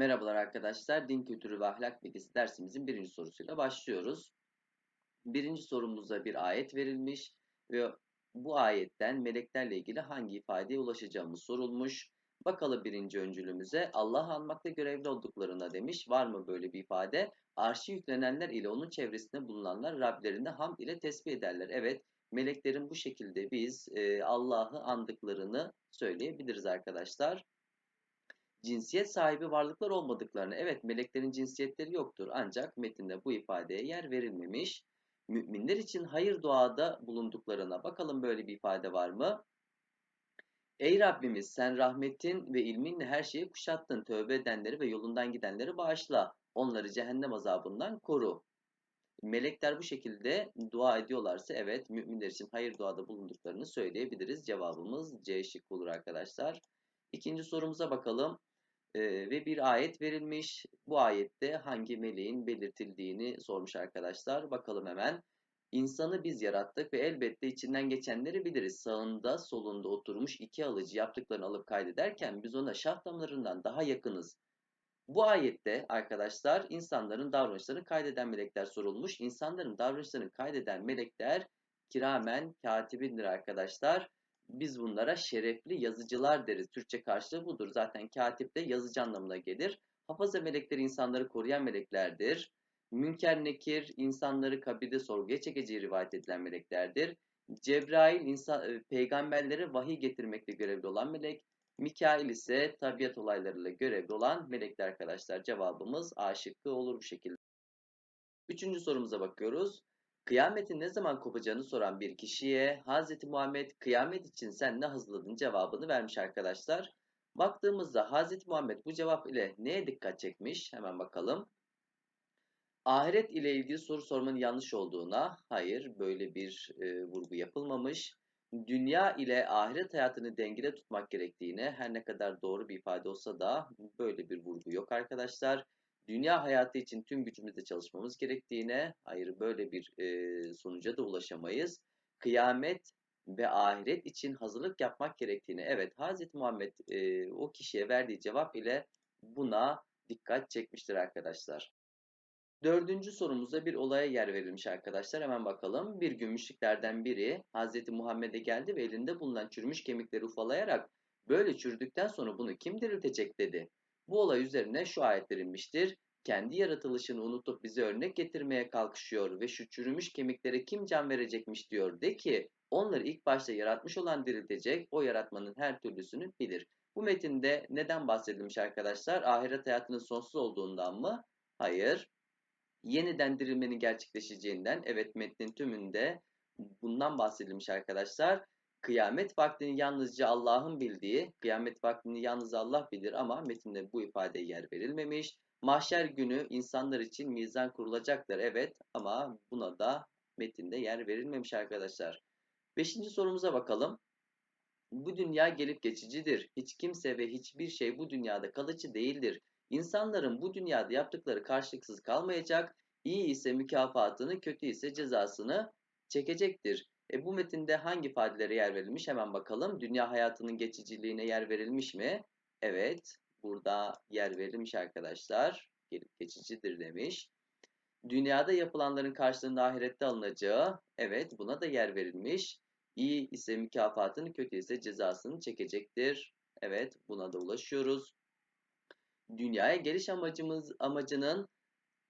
Merhabalar arkadaşlar. Din kültürü ve ahlak bilgisi dersimizin birinci sorusuyla başlıyoruz. Birinci sorumuzda bir ayet verilmiş ve bu ayetten meleklerle ilgili hangi ifadeye ulaşacağımız sorulmuş. Bakalım birinci öncülümüze Allah anmakta görevli olduklarına demiş. Var mı böyle bir ifade? Arşi yüklenenler ile onun çevresinde bulunanlar Rablerinde hamd ile tesbih ederler. Evet, meleklerin bu şekilde biz e, Allah'ı andıklarını söyleyebiliriz arkadaşlar cinsiyet sahibi varlıklar olmadıklarını, evet meleklerin cinsiyetleri yoktur ancak metinde bu ifadeye yer verilmemiş. Müminler için hayır duada bulunduklarına bakalım böyle bir ifade var mı? Ey Rabbimiz sen rahmetin ve ilminle her şeyi kuşattın. Tövbe edenleri ve yolundan gidenleri bağışla. Onları cehennem azabından koru. Melekler bu şekilde dua ediyorlarsa evet müminler için hayır duada bulunduklarını söyleyebiliriz. Cevabımız C şıkkı olur arkadaşlar. İkinci sorumuza bakalım e, ve bir ayet verilmiş. Bu ayette hangi meleğin belirtildiğini sormuş arkadaşlar. Bakalım hemen. İnsanı biz yarattık ve elbette içinden geçenleri biliriz. Sağında solunda oturmuş iki alıcı yaptıklarını alıp kaydederken biz ona şah damarlarından daha yakınız. Bu ayette arkadaşlar insanların davranışlarını kaydeden melekler sorulmuş. İnsanların davranışlarını kaydeden melekler kiramen katibindir arkadaşlar. Biz bunlara şerefli yazıcılar deriz. Türkçe karşılığı budur. Zaten katip de yazıcı anlamına gelir. Hafaza melekleri insanları koruyan meleklerdir. Münker Nekir insanları kabirde sorguya çekeceği rivayet edilen meleklerdir. Cebrail insan, e, peygamberlere vahiy getirmekle görevli olan melek. Mikail ise tabiat olaylarıyla görevli olan melekler arkadaşlar. Cevabımız A şıkkı olur bu şekilde. Üçüncü sorumuza bakıyoruz. Kıyametin ne zaman kopacağını soran bir kişiye Hz. Muhammed kıyamet için sen ne hazırladın cevabını vermiş arkadaşlar. Baktığımızda Hz. Muhammed bu cevap ile neye dikkat çekmiş? Hemen bakalım. Ahiret ile ilgili soru sormanın yanlış olduğuna, hayır böyle bir e, vurgu yapılmamış. Dünya ile ahiret hayatını dengede tutmak gerektiğine her ne kadar doğru bir ifade olsa da böyle bir vurgu yok arkadaşlar dünya hayatı için tüm gücümüzle çalışmamız gerektiğine, hayır böyle bir e, sonuca da ulaşamayız. Kıyamet ve ahiret için hazırlık yapmak gerektiğine, evet Hz. Muhammed e, o kişiye verdiği cevap ile buna dikkat çekmiştir arkadaşlar. Dördüncü sorumuzda bir olaya yer verilmiş arkadaşlar. Hemen bakalım. Bir gün müşriklerden biri Hz. Muhammed'e geldi ve elinde bulunan çürümüş kemikleri ufalayarak böyle çürüdükten sonra bunu kim diriltecek dedi. Bu olay üzerine şu ayetler inmiştir. Kendi yaratılışını unutup bize örnek getirmeye kalkışıyor ve şu çürümüş kemiklere kim can verecekmiş diyor. De ki onları ilk başta yaratmış olan diriltecek, o yaratmanın her türlüsünü bilir. Bu metinde neden bahsedilmiş arkadaşlar? Ahiret hayatının sonsuz olduğundan mı? Hayır. Yeniden dirilmenin gerçekleşeceğinden, evet metnin tümünde bundan bahsedilmiş arkadaşlar. Kıyamet vaktini yalnızca Allah'ın bildiği, kıyamet vaktini yalnız Allah bilir ama metinde bu ifadeye yer verilmemiş. Mahşer günü insanlar için mizan kurulacaktır evet ama buna da metinde yer verilmemiş arkadaşlar. Beşinci sorumuza bakalım. Bu dünya gelip geçicidir. Hiç kimse ve hiçbir şey bu dünyada kalıcı değildir. İnsanların bu dünyada yaptıkları karşılıksız kalmayacak. İyi ise mükafatını, kötü ise cezasını çekecektir. E, bu metinde hangi ifadelere yer verilmiş hemen bakalım. Dünya hayatının geçiciliğine yer verilmiş mi? Evet, burada yer verilmiş arkadaşlar. Geçicidir demiş. Dünyada yapılanların karşılığında ahirette alınacağı, evet buna da yer verilmiş. İyi ise mükafatını, kötü ise cezasını çekecektir. Evet, buna da ulaşıyoruz. Dünyaya geliş amacımız amacının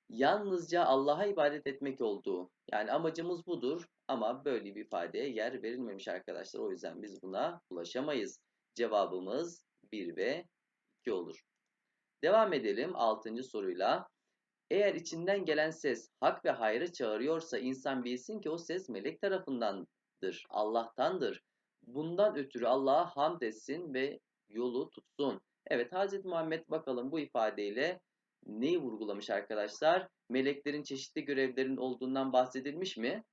yalnızca Allah'a ibadet etmek olduğu. Yani amacımız budur ama böyle bir ifadeye yer verilmemiş arkadaşlar. O yüzden biz buna ulaşamayız. Cevabımız 1 ve 2 olur. Devam edelim 6. soruyla. Eğer içinden gelen ses hak ve hayrı çağırıyorsa insan bilsin ki o ses melek tarafındandır, Allah'tandır. Bundan ötürü Allah'a hamd etsin ve yolu tutsun. Evet Hz. Muhammed bakalım bu ifadeyle neyi vurgulamış arkadaşlar? Meleklerin çeşitli görevlerin olduğundan bahsedilmiş mi?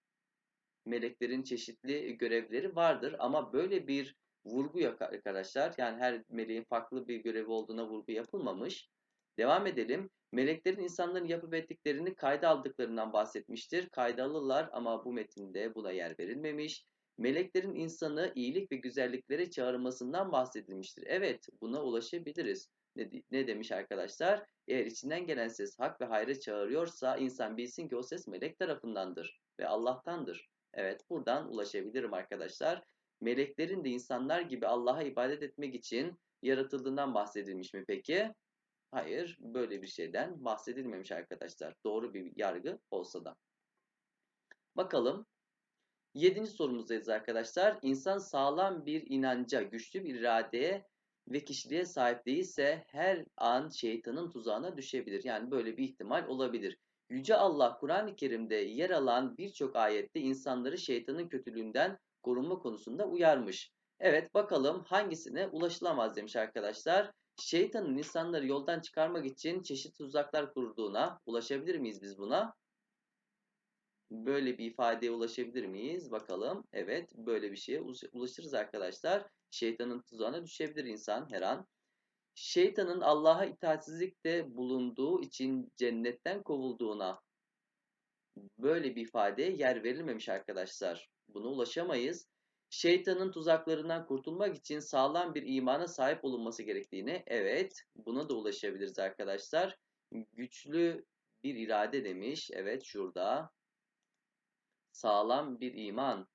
Meleklerin çeşitli görevleri vardır ama böyle bir vurgu yok arkadaşlar. Yani her meleğin farklı bir görevi olduğuna vurgu yapılmamış. Devam edelim. Meleklerin insanların yapıp ettiklerini kayda aldıklarından bahsetmiştir. Kayda alırlar ama bu metinde buna yer verilmemiş. Meleklerin insanı iyilik ve güzelliklere çağırmasından bahsedilmiştir. Evet, buna ulaşabiliriz. Ne, ne demiş arkadaşlar? Eğer içinden gelen ses hak ve hayra çağırıyorsa insan bilsin ki o ses melek tarafındandır ve Allah'tandır. Evet, buradan ulaşabilirim arkadaşlar. Meleklerin de insanlar gibi Allah'a ibadet etmek için yaratıldığından bahsedilmiş mi peki? Hayır, böyle bir şeyden bahsedilmemiş arkadaşlar. Doğru bir yargı olsa da. Bakalım. Yedinci sorumuzdayız arkadaşlar. İnsan sağlam bir inanca, güçlü bir iradeye ve kişiliğe sahip değilse her an şeytanın tuzağına düşebilir. Yani böyle bir ihtimal olabilir. Yüce Allah Kur'an-ı Kerim'de yer alan birçok ayette insanları şeytanın kötülüğünden korunma konusunda uyarmış. Evet bakalım hangisine ulaşılamaz demiş arkadaşlar. Şeytanın insanları yoldan çıkarmak için çeşitli tuzaklar kurduğuna ulaşabilir miyiz biz buna? Böyle bir ifadeye ulaşabilir miyiz? Bakalım. Evet böyle bir şeye ulaşırız arkadaşlar. Şeytanın tuzağına düşebilir insan her an. Şeytanın Allah'a itaatsizlikte bulunduğu için cennetten kovulduğuna böyle bir ifadeye yer verilmemiş arkadaşlar. Buna ulaşamayız. Şeytanın tuzaklarından kurtulmak için sağlam bir imana sahip olunması gerektiğini, evet buna da ulaşabiliriz arkadaşlar. Güçlü bir irade demiş. Evet şurada. Sağlam bir iman.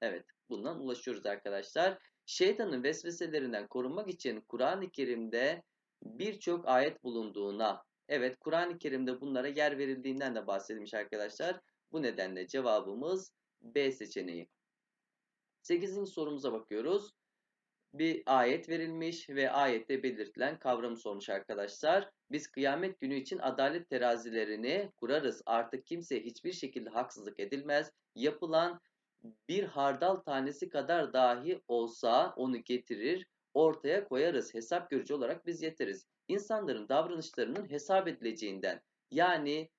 Evet bundan ulaşıyoruz arkadaşlar. Şeytanın vesveselerinden korunmak için Kur'an-ı Kerim'de birçok ayet bulunduğuna, evet Kur'an-ı Kerim'de bunlara yer verildiğinden de bahsedilmiş arkadaşlar. Bu nedenle cevabımız B seçeneği. 8. sorumuza bakıyoruz. Bir ayet verilmiş ve ayette belirtilen kavramı sormuş arkadaşlar. Biz kıyamet günü için adalet terazilerini kurarız. Artık kimseye hiçbir şekilde haksızlık edilmez. Yapılan bir hardal tanesi kadar dahi olsa onu getirir, ortaya koyarız. Hesap görücü olarak biz yeteriz. İnsanların davranışlarının hesap edileceğinden yani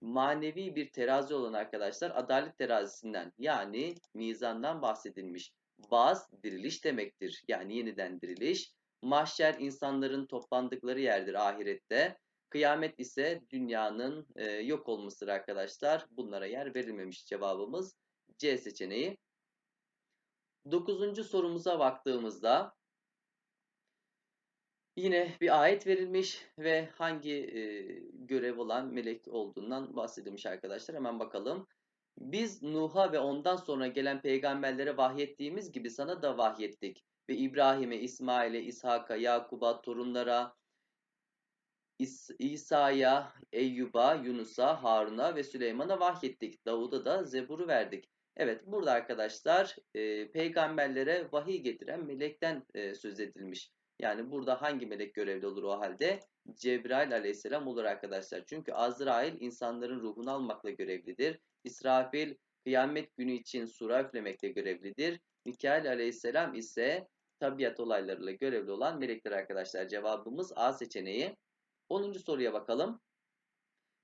manevi bir terazi olan arkadaşlar adalet terazisinden yani mizandan bahsedilmiş. Baz diriliş demektir. Yani yeniden diriliş. Mahşer insanların toplandıkları yerdir ahirette. Kıyamet ise dünyanın e, yok olmasıdır arkadaşlar. Bunlara yer verilmemiş cevabımız C seçeneği. Dokuzuncu sorumuza baktığımızda yine bir ayet verilmiş ve hangi e, görev olan melek olduğundan bahsedilmiş arkadaşlar. Hemen bakalım. Biz Nuh'a ve ondan sonra gelen peygamberlere vahyettiğimiz gibi sana da vahyettik. Ve İbrahim'e, İsmail'e, İshak'a, Yakub'a, torunlara, İsa'ya, Eyyub'a, Yunus'a, Harun'a ve Süleyman'a vahyettik. Davud'a da Zebur'u verdik. Evet burada arkadaşlar e, peygamberlere vahiy getiren melekten e, söz edilmiş. Yani burada hangi melek görevli olur o halde? Cebrail aleyhisselam olur arkadaşlar. Çünkü Azrail insanların ruhunu almakla görevlidir. İsrafil kıyamet günü için sura üflemekle görevlidir. Mikail aleyhisselam ise tabiat olaylarıyla görevli olan melekler arkadaşlar. Cevabımız A seçeneği. 10. soruya bakalım.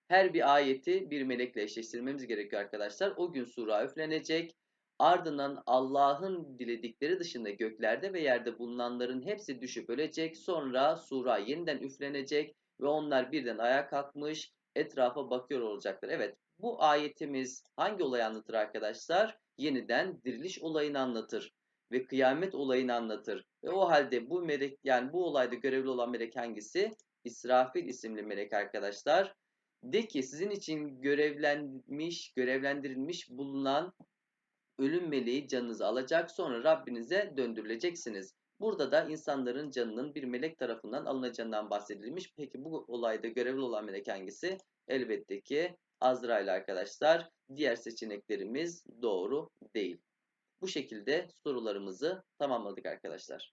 Her bir ayeti bir melekle eşleştirmemiz gerekiyor arkadaşlar. O gün sura üflenecek. Ardından Allah'ın diledikleri dışında göklerde ve yerde bulunanların hepsi düşüp ölecek. Sonra sura yeniden üflenecek ve onlar birden ayağa kalkmış etrafa bakıyor olacaklar. Evet bu ayetimiz hangi olayı anlatır arkadaşlar? Yeniden diriliş olayını anlatır ve kıyamet olayını anlatır. Ve o halde bu melek yani bu olayda görevli olan melek hangisi? İsrafil isimli melek arkadaşlar. De ki sizin için görevlenmiş, görevlendirilmiş bulunan ölüm meleği canınızı alacak sonra Rabbinize döndürüleceksiniz. Burada da insanların canının bir melek tarafından alınacağından bahsedilmiş. Peki bu olayda görevli olan melek hangisi? Elbette ki Azrail arkadaşlar. Diğer seçeneklerimiz doğru değil. Bu şekilde sorularımızı tamamladık arkadaşlar.